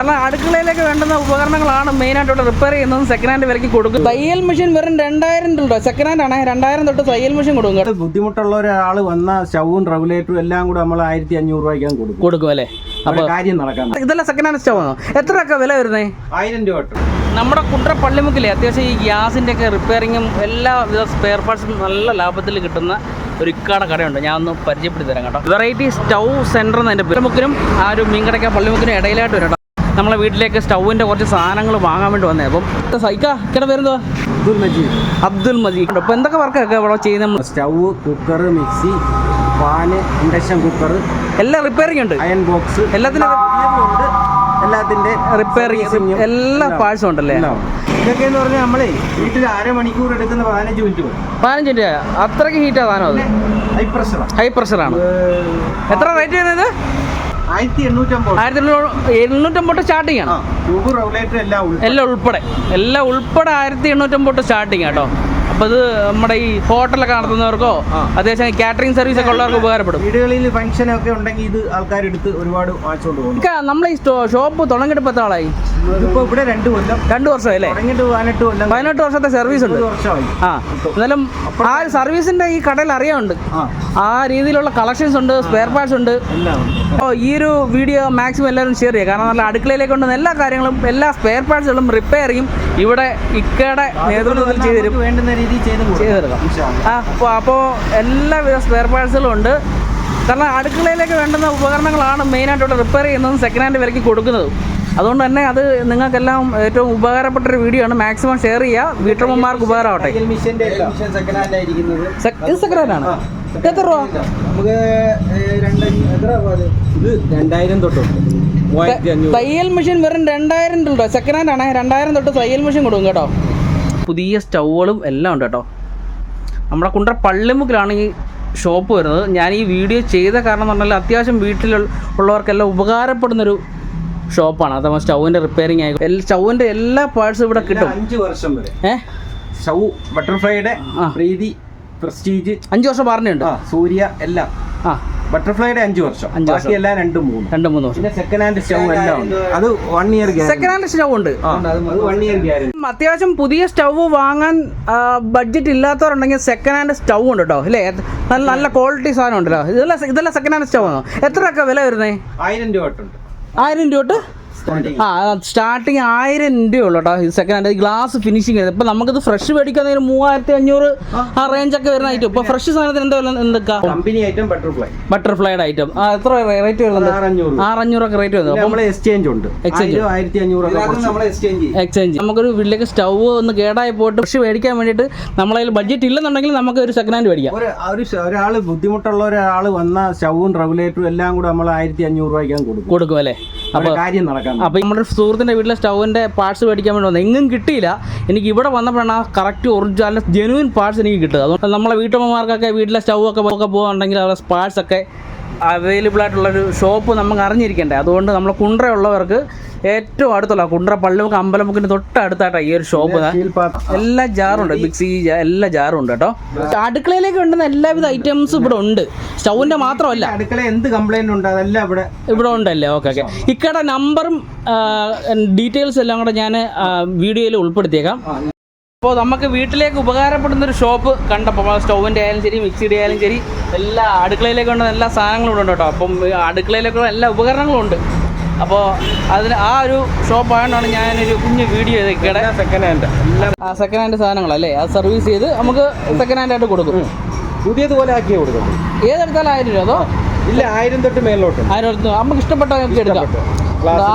കാരണം അടുക്കളയിലേക്ക് വേണ്ടുന്ന ഉപകരണങ്ങളാണ് മെയിനായിട്ട് ഇവിടെ റിപ്പയർ ചെയ്യുന്നതും സെക്കൻഡ് ഹാൻഡ് വിലയ്ക്ക് കൊടുക്കും തയ്യൽ മെഷീൻ വെറും രണ്ടായിരം രൂപ. സെക്കൻഡ് ഹാൻഡ് ആണ്. രണ്ടായിരം തൊട്ട് തയ്യൽ മെഷീൻ കൊടുക്കും ബുദ്ധിമുട്ടുള്ള ഒരാൾ വന്ന സ്റ്റൗവും റെഗുലേറ്ററും എല്ലാം കൂടെ നമ്മൾ ആയിരത്തി അഞ്ഞൂറ് രൂപയ്ക്കാൻ കൊടുക്കും. കൊടുക്കും അല്ലേ? അപ്പോൾ കാര്യം നടക്കാം ഇതെല്ലാം സെക്കൻഡ് ഹാൻഡ് സ്റ്റവ് ആണോ? എത്രയൊക്കെ വില വരുന്നേ? ആയിരം രൂപ നമ്മുടെ കുണ്ട്ര പള്ളിമുക്കിലെ അത്യാവശ്യം ഈ ഗ്യാസിന്റെ ഒക്കെ റിപ്പയറിങ്ങും എല്ലാ വിധ സ്പെയർ പാർട്സും നല്ല ലാഭത്തിൽ കിട്ടുന്ന ഒരു ഇക്കാട കടയുണ്ട്. ഞാൻ ഒന്ന് പരിചയപ്പെടുത്തി തരാം കേട്ടോ. വെറൈറ്റി സ്റ്റൗ സെന്റർ എന്നതിന്റെ പള്ളിമുക്കിനും ആ ഒരു മീൻകടയ്ക്ക പള്ളിമുക്കിനും ഇടയിലായിട്ട് വരും നമ്മളെ വീട്ടിലേക്ക് സ്റ്റൗവിന്റെ കുറച്ച് സാധനങ്ങൾ വാങ്ങാൻ വേണ്ടി വന്നേ. അപ്പം സൈക്ക ഇക്കടെ പേരെന്തുവാ? അബ്ദുൽ മജീദ്. അബ്ദുൽ മജീദ്. അപ്പോൾ എന്തൊക്കെ വർക്കൊക്കെ ഇവിടെ ചെയ്യുന്ന stove cooker mixie pan induction cooker എല്ലാം റിപ്പയറിംഗ് ഉണ്ട്. അയൺ ബോക്സ് എല്ലാത്തിനും എല്ലാത്തിന്റെ റിപ്പയറിംഗ് എല്ലാ പാഴ്സും ഉണ്ടല്ലേ. ഇതൊക്കെ എന്ന് പറഞ്ഞാൽ നമ്മളെ വീട്ടിൽ അരമണിക്കൂർ എടുക്കുന്ന പതിനഞ്ച് മിനിറ്റ് പതിനഞ്ച് മിനിറ്റ് അത്രയ്ക്ക് ഹീറ്റാ സാധനം അത്? ഹൈ പ്രഷറാണ് ഹൈ പ്രഷറാണ് എത്ര റേറ്റ് ചെയ്യുന്നത് ആയിരത്തി എണ്ണൂറ്റമ്പത് സ്റ്റാർട്ടിംഗ് ആണ്. എല്ലാം ഉൾപ്പെടെ. എല്ലാം ഉൾപ്പെടെ. ആയിരത്തി എണ്ണൂറ്റമ്പത് സ്റ്റാർട്ടിങ് കേട്ടോ. അപ്പൊ ഇത് നമ്മുടെ ഈ ഹോട്ടലൊക്കെ നടത്തുന്നവർക്കോ അതേസമയം കാറ്ററിംഗ് സർവീസ് ഒക്കെ ഉള്ളവർക്ക് ഉപകാരപ്പെടും. വീടുകളിൽ ഫംഗ്ഷൻ ഒക്കെ ഉണ്ടെങ്കിൽ ഇത് ആൾക്കാരെടുത്ത് ഒരുപാട് വാങ്ങിച്ചുകൊണ്ട് പോകും നമ്മളെ നമ്മൾ ഈ ഷോപ്പ് തുടങ്ങിയിട്ട് പത്താളായി ഇതിപ്പോ ഇവിടെ രണ്ട് കൊല്ലം. രണ്ട് വർഷം അല്ലേ പതിനെട്ട് കൊല്ലം പതിനെട്ട് വർഷത്തെ സർവീസ് ഉണ്ട്. വർഷമായി. ആ എന്നാലും ആ സർവീസിന്റെ ഈ കടയിൽ അറിയാമുണ്ട് ആ. രീതിയിലുള്ള കളക്ഷൻസ് ഉണ്ട് സ്പെയർ പാർട്സ് ഉണ്ട്. ഓ അപ്പോൾ ഈ ഒരു വീഡിയോ മാക്സിമം എല്ലാവരും ഷെയർ ചെയ്യുക. കാരണം നല്ല അടുക്കളയിലേക്ക് കൊണ്ടുവന്ന എല്ലാ കാര്യങ്ങളും എല്ലാ സ്പെയർ പാർട്സുകളും റിപ്പയറിങ്ങും ഇവിടെ ഇക്കയുടെ നേതൃത്വത്തിൽ ചെയ്തു വേണ്ടുന്ന രീതിയിൽ ചെയ്ത് തരാം. ആ അപ്പോൾ അപ്പോൾ എല്ലാവിധ സ്പെയർ പാർട്സുകളും ഉണ്ട്. കാരണം അടുക്കളയിലേക്ക് വേണ്ടുന്ന ഉപകരണങ്ങളാണ് മെയിനായിട്ട് ഇവിടെ റിപ്പയർ ചെയ്യുന്നതും സെക്കൻഡ് ഹാൻഡ് വിലയ്ക്ക് കൊടുക്കുന്നതും. അതുകൊണ്ട് തന്നെ അത് നിങ്ങൾക്കെല്ലാം ഏറ്റവും ഉപകാരപ്പെട്ട ഒരു വീഡിയോ ആണ്. മാക്സിമം ഷെയർ ചെയ്യുക. വീട്ടമ്മമാർക്ക് ഉപകാരമാവട്ടെ. തയ്യൽ മെഷീന്റെ മെഷീൻ സെക്കൻഡ് ഇത് ആണ്. എത്ര രൂപ? നമുക്ക് ഇത്? രണ്ടായിരം തൊട്ടുണ്ട് തയ്യൽ മെഷീൻ വെറും രണ്ടായിരം രൂപ. സെക്കൻഡ് ഹാൻഡ് ആണ്. രണ്ടായിരം തൊട്ട് തയ്യൽ മെഷീൻ കൊടുക്കും കേട്ടോ. പുതിയ സ്റ്റൗകളും എല്ലാം ഉണ്ട് കേട്ടോ. നമ്മുടെ കുണ്ടറ പള്ളിമുക്കിലാണ് ഈ ഷോപ്പ് വരുന്നത്. ഞാൻ ഈ വീഡിയോ ചെയ്ത കാരണം എന്ന് പറഞ്ഞാൽ അത്യാവശ്യം വീട്ടിൽ ഉള്ളവർക്കെല്ലാം ഉപകാരപ്പെടുന്നൊരു ഷോപ്പാണ്. അഥവാ സ്റ്റൗവിന്റെ റിപ്പയറിംഗ് ആയി. എല്ലാ സ്റ്റൗവിന്റെ എല്ലാ പാർട്സും ഇവിടെ കിട്ടും. അഞ്ച് വർഷം വരെ. ഏ? ഷൗ ബട്ടർഫ്ലൈയുടെ. പ്രീതി പ്രസ്റ്റീജ്. അഞ്ച് വർഷം പറഞ്ഞുണ്ട് ആ സൂര്യ എല്ലാം. ആ. ബട്ടർഫ്ലൈയുടെ അഞ്ച് വർഷം. അഞ്ച് വർഷം. ബാക്കി എല്ലാം രണ്ടും മൂന്നും. രണ്ട് മൂന്ന് വർഷം. പിന്നെ സെക്കൻഡ് ഹാൻഡ് സ്റ്റൗ എല്ലാം ഉണ്ട്. അത് one year second hand stove ഉണ്ട്. അത് വൺ ഇയർ ഗ്യാരണ്ടി അത്യാവശ്യം പുതിയ സ്റ്റൗ വാങ്ങാൻ ബഡ്ജറ്റ് ഇല്ലാത്തവരുണ്ടെങ്കിൽ സെക്കൻഡ് ഹാൻഡ് സ്റ്റൗ ഉണ്ട് കേട്ടോ അല്ലേ നല്ല നല്ല ക്വാളിറ്റി സാധനം ഉണ്ടല്ലോ. ഇതെല്ലാം ഇതെല്ലാം സെക്കൻഡ് ഹാൻഡ് സ്റ്റൗ ആണോ? എത്രയൊക്കെ വില വരുന്നേ? ആയിരം രൂപ തൊട്ടുണ്ട്. ആയിരം രൂപ തൊട്ട് ആ സ്റ്റാർട്ടിങ് ആയിരം രൂപ ഉള്ളൂ കേട്ടോ സെക്കൻഡ് ഹാൻഡ് ഗ്ലാസ് ഫിനിഷിങ് ഇപ്പൊ നമുക്കിത് ഫ്രഷ് മേടിക്കാൻ മൂവായിരത്തി അഞ്ഞൂറ് ആ. റേഞ്ച് ഒക്കെ വരുന്ന ഐറ്റം ഇപ്പൊ ഫ്രഷ് സാധനത്തിന് എന്താ എന്തൊക്കെ? കമ്പനി ഐറ്റം ബട്ടർഫ്ലൈ ബട്ടർഫ്ലൈയുടെ ഐറ്റം ആ എത്ര റേറ്റ് വരുന്നത് ആറഞ്ഞൂറ്. ആറഞ്ഞൂറൊക്കെ റേറ്റ് വരുന്നത് എക്സ്ചേഞ്ച് ഉണ്ട്. എക്സ്ചേഞ്ച് എക്സ്ചേഞ്ച് നമുക്കൊരു വീട്ടിലേക്ക് സ്റ്റൗ ഒന്ന് കേടായി പോയിട്ട് ഫ്രഷ് മേടിക്കാൻ വേണ്ടിയിട്ട് നമ്മളതിൽ ബഡ്ജറ്റ് ഇല്ലെന്നുണ്ടെങ്കിൽ നമുക്ക് ഒരു സെക്കൻഡ് ഹാൻഡ് മേടിക്കാം. ഒരു ഒരു ബുദ്ധിമുട്ടുള്ള ഒരാൾ വന്ന സ്റ്റൗവും റെഗുലേറ്ററും എല്ലാം കൂടെ നമ്മൾ ആയിരത്തി അഞ്ഞൂറ് രൂപയ്ക്കാൻ കൊടുക്കും. കൊടുക്കും അല്ലേ? അവിടെ കാര്യം അപ്പോൾ നമ്മുടെ സുഹൃത്തിന്റെ വീട്ടിലെ സ്റ്റൗവിന്റെ പാർട്സ് മേടിക്കാൻ വേണ്ടി വന്നത്. എങ്ങും കിട്ടിയില്ല. എനിക്ക് ഇവിടെ വന്നപ്പോഴാണ് ആ കറക്റ്റ് ഒറിജിനൽ ജെനുവിൻ പാർട്സ് എനിക്ക് കിട്ടുക അതുകൊണ്ട് നമ്മളെ വീട്ടമ്മമാർക്കൊക്കെ വീട്ടിലെ സ്റ്റൗ ഒക്കെ ഒക്കെ പോകുന്നുണ്ടെങ്കിൽ അവരുടെ പാർട്സ് ഒക്കെ അവൈലബിൾ ആയിട്ടുള്ളൊരു ഷോപ്പ് നമുക്ക് അറിഞ്ഞിരിക്കണ്ടേ. അതുകൊണ്ട് നമ്മൾ കുണ്ട്ര ഉള്ളവർക്ക് ഏറ്റവും അടുത്തുള്ള കുണ്ട്ര പള്ളിമുക്ക് അമ്പലമുക്കിന് തൊട്ടടുത്തായിട്ടാണ് ഈ ഒരു ഷോപ്പ് എല്ലാ ജാറും ഉണ്ട്. മിക്സി എല്ലാ ജാറും ഉണ്ട് കേട്ടോ. അടുക്കളയിലേക്ക് വേണ്ടുന്ന എല്ലാവിധ ഐറ്റംസും ഇവിടെ ഉണ്ട്. സ്റ്റൗവിന്റെ മാത്രമല്ല. അടുക്കള എന്ത് കംപ്ലൈന്റ് ഉണ്ട്? അതെല്ലാം ഇവിടെ ഇവിടെ ഉണ്ടല്ലേ? ഓക്കെ ഓക്കെ ഇക്കടെ നമ്പറും ഡീറ്റെയിൽസ് എല്ലാം കൂടെ ഞാൻ വീഡിയോയിൽ ഉൾപ്പെടുത്തിയേക്കാം. അപ്പോൾ നമുക്ക് വീട്ടിലേക്ക് ഉപകാരപ്പെടുന്ന ഒരു ഷോപ്പ് കണ്ടപ്പോൾ സ്റ്റൗവിന്റെ ആയാലും ശരി മിക്സിയുടെ ആയാലും ശരി എല്ലാ അടുക്കളയിലേക്ക് കൊണ്ടുവന്ന എല്ലാ സാധനങ്ങളും ഉണ്ട് കേട്ടോ അപ്പം അടുക്കളയിലേക്കുള്ള എല്ലാ ഉപകരണങ്ങളും ഉണ്ട്. അപ്പോൾ അതിന് ആ ഒരു ഷോപ്പ് ആയതുകൊണ്ടാണ് ഞാനൊരു കുഞ്ഞ് വീഡിയോ ചെയ്ത് സെക്കൻഡ് ഹാൻഡ് എല്ലാം ആ സെക്കൻഡ് ഹാൻഡ് സാധനങ്ങളല്ലേ അത് സർവീസ് ചെയ്ത് നമുക്ക് സെക്കൻഡ് ഹാൻഡ് ആയിട്ട് കൊടുക്കും. പുതിയതുപോലെ ആക്കിയേ കൊടുക്കും ഏതെടുത്താലും ആയിരം രൂപ അതോ? ഇല്ല ആയിരം തൊട്ട് മേലോട്ട് ആയിരം തൊട്ട് നമുക്ക് ഇഷ്ടപ്പെട്ട നമുക്ക് എടുക്കാം.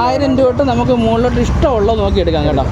ആയിരം രൂപ തൊട്ട് നമുക്ക് മുകളിലോട്ട് ഇഷ്ടമുള്ളത് നോക്കി എടുക്കാം കേട്ടോ.